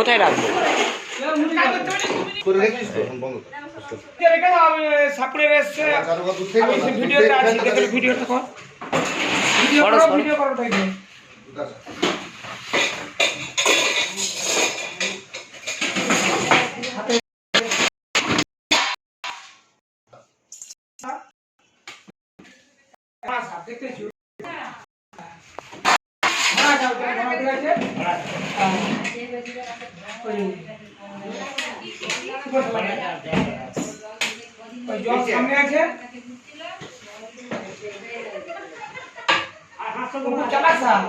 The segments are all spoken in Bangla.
কোথায় রাখব? করে রেখেছিস তো এখন বন্ধ কর। সাপুরের এসছে চারু বাবু, দুধ থেকে আমি বল না, সেই দুধ ভিডিওটা থেকে আছে ফেলে দেখলে দে। ভিডিওটা কর ভিডিও করো, করো করো। ভিডিও করো তাই দিয়ে। দুধ আছে। হ্যাঁ, স্যার, দেখতেছি। হ্যাঁ, যাও, যাও, যাও, ঠিক আছে? হ্যাঁ। ওই, ওই জল সামনে আছে। খুব চালাক স্যার।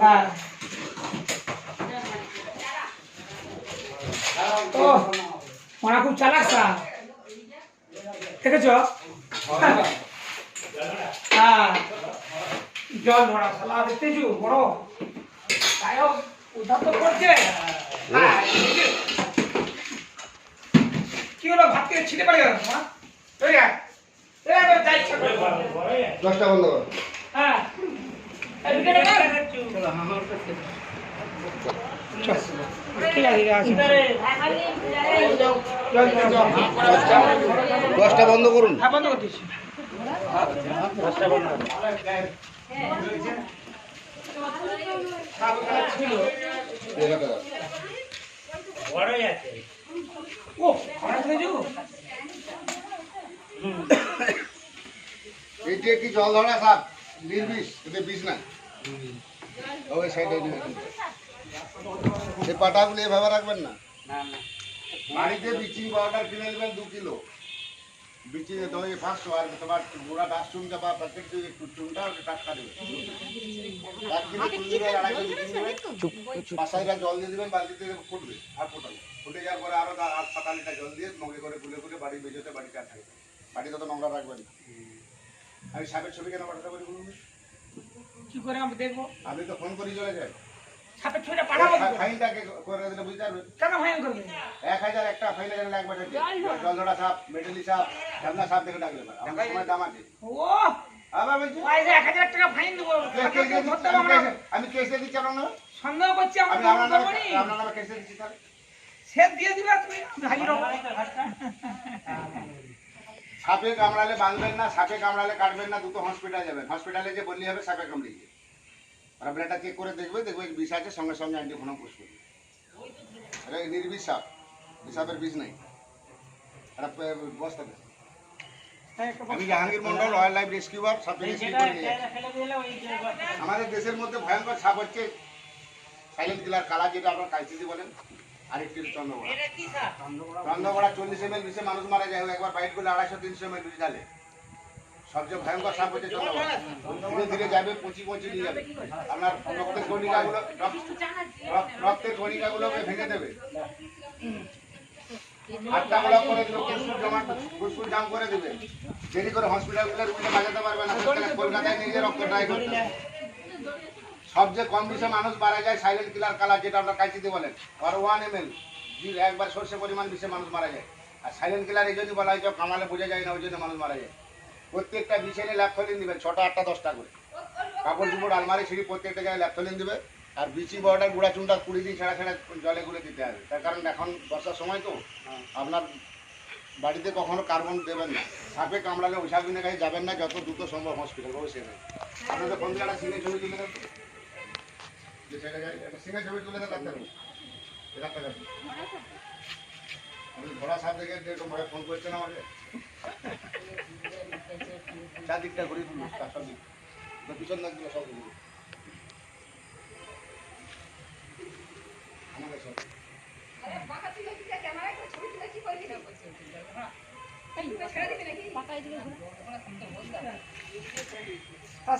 হ্যাঁ। ও ওরা খুব চালাক স্যার। দেখেছ? হ্যাঁ। জল ভরা শালা দেখতেছু? বড়। তাইও উদ্ধার তো করছে। হ্যাঁ, এই যে। কি হলো ভাত থেকে ছিটে পড়ে গেল। দশটা বন্ধ কর। হ্যাঁ। দশটা বন্ধ করুন। হ্যাঁ বন্ধ ও হয়ে যাব এইটা কি জল ধরা সাপ নির্বিষ এতে বিষ না। ওই সাইডে এই পাটাগুলো এভাবে রাখবেন না। বাড়িতে বিচিং পাউডার কিনে নেবেন দু কিলো। পাঁচশো আর তোমার গোড়া চুনটা বা প্যাকেট একটু চুনটা ওটা টাটকা দেবে। এক কিলো চুন দেবেন আড়াই কেজি চুন দেবেন পাঁচাইটা জল দিয়ে দেবেন বালতিতে ফুটবে আর ফোটাবে। ফুটে যাওয়ার পরে আরও আট সাত জল দিয়ে মগে করে গুলে গুলে বাড়ি বেজোতে বাড়িতে আর থাকবে বাড়িতে তো নোংরা রাখবেন না। আমি সাপের ছবি কেন পাঠাতে পারি বলুন? কি করে আমি দেখব? আমি তো ফোন করি চলে যাই। সাপের ছবিটা পাঠাবো ফাইনটাকে করে? দিলে বুঝতে পারবেন কেন ফাইন করবে এক হাজার একটা ফাইনে লাগবে সাপ মেডেলি সাপ দেখে ডাকলে আমার সময় দাম আছে। ও আবার বলছি? ভাই এক হাজার টাকা ফাইন দেবো আমি কেসে- দিচ্ছি আপনার সন্দেহ করছি আমার। আপনার নামে কেসে দিচ্ছি তাহলে? সে দিয়ে দিবে তুমি হাজির সাপে কামড়ালে বাঁধবেন না সাপে কামড়ালে কাটবেন না দুটো হসপিটাল যাবেন। হসপিটালে যে বললি হবে সাপে কামড়িয়ে ওরা ব্লাডটা চেক করে দেখবে? দেখবে বিষ আছে সঙ্গে সঙ্গে অ্যান্টিফোনাম পুষ করবে এটা নির্বিষ সাপ বিষাপের বিষ নেই। এটা পে- বস্তা। আমি Jahangir Mondal royal life rescuer সাপে রেস্কিউ করে নিয়ে আমাদের দেশের মধ্যে ভয়ঙ্কর সাপ হচ্ছে সাইলেন্ট কিলার কালা যেটা আপনার কাইসিসি বলেন আরেকটি হচ্ছে চন্দ্রবড়া। চন্দ্রবড়া চল্লিশ এম এল বিষে মানুষ মারা যায় একবার বাইট করলে আড়াইশো তিনশো এম এল বিষ ঢালে। সবচেয়ে ভয়ঙ্কর সাপ হচ্ছে চন্দ্রবড়া ধীরে ধীরে যাবে, পচি পচি নিয়ে যাবে। আপনার রক্তের কণিকাগুলো, রক্ত- রক্ত- রক্তের কণিকাগুলোকে ভেঙে দেবে। ব্লক করে দিবে। দেরি করে হসপিটালগুলো বাজাতে পারবে না কলকাতায় করতে সবচেয়ে কম বিষে মানুষ মারা যায় সাইলেন্ট কিলার কালার যেটা আমরা কাইচিতে বলেন আর ওয়ান এম এল একবার সর্ষে পরিমাণ বিষে মানুষ মারা যায়। আর সাইলেন্ট কিলার এই জন্য বলা হয় কামালে বোঝা যায় না, ওই জন্য মানুষ মারা যায়। প্রত্যেকটা নিয়ে ল্যাপথলিন দেবেন ছটা, আটটা, দশটা করে। কাপড় চুপড়, আলমারি সিঁড়ি, প্রত্যেকটা জায়গায় ল্যাপথলিন দেবে আর বিচি, বর্ডার, গুঁড়া, চুনটা, কুড়ি দিন ছেড়া ছেড়া জলে গুলে দিতে হবে। তার কারণ এখন বর্ষার সময় তো। আপনার বাড়িতে কখনো কার্বন দেবেন না। সাপে কামড়ালে ওই সাবিনের কাছে যাবেন না, যত দ্রুত সম্ভব হসপিটাল বাবু সেখানে আপনাদের কোন জায়গাটা সিঙ্গের ছবি তুলে দেন? যে সিঙ্গের ছবি তুলে দেন আপনি ঘোড়া সাপ দেখে একটু ভাই ফোন করছেন আমাকে? চারদিকটা তুলুন চারটার দিক পিছন দিক সব ঘুরিয়ে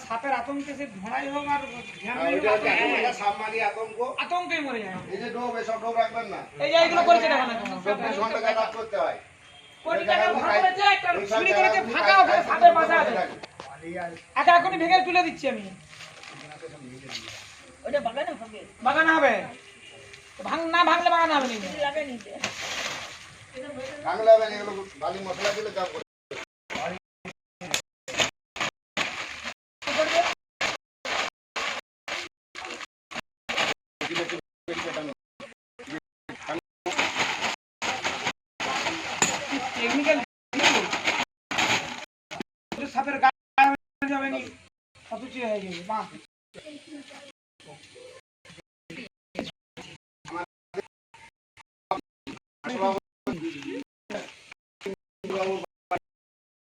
সাপের আতঙ্কে সে ধোঁড়াই হোক আর মারি আতঙ্ক। মরে যায়। এই যে ডোব এসব ডোব রাখবেন না। এই যে এইগুলো করেছে না চব্বিশ ঘণ্টা যাতায়াত করতে হয়। কোটি টাকা ভাড়া করেছে একটা এই সব সিঁড়ি জায়গায় করেছে ফাঁকা ওখানে সাপের করতে আছে। আচ্ছা এখনই ভেঙে তুলে দিচ্ছি আমি। বাগান হবে। ভাঙ না ভাঙলে বাগান হবে নি এগুলো বালি মশলা দিলে দাম করে কি দেখতে পেয়েছি সেটা আমি টেকনিক্যাল সাপের গায়ে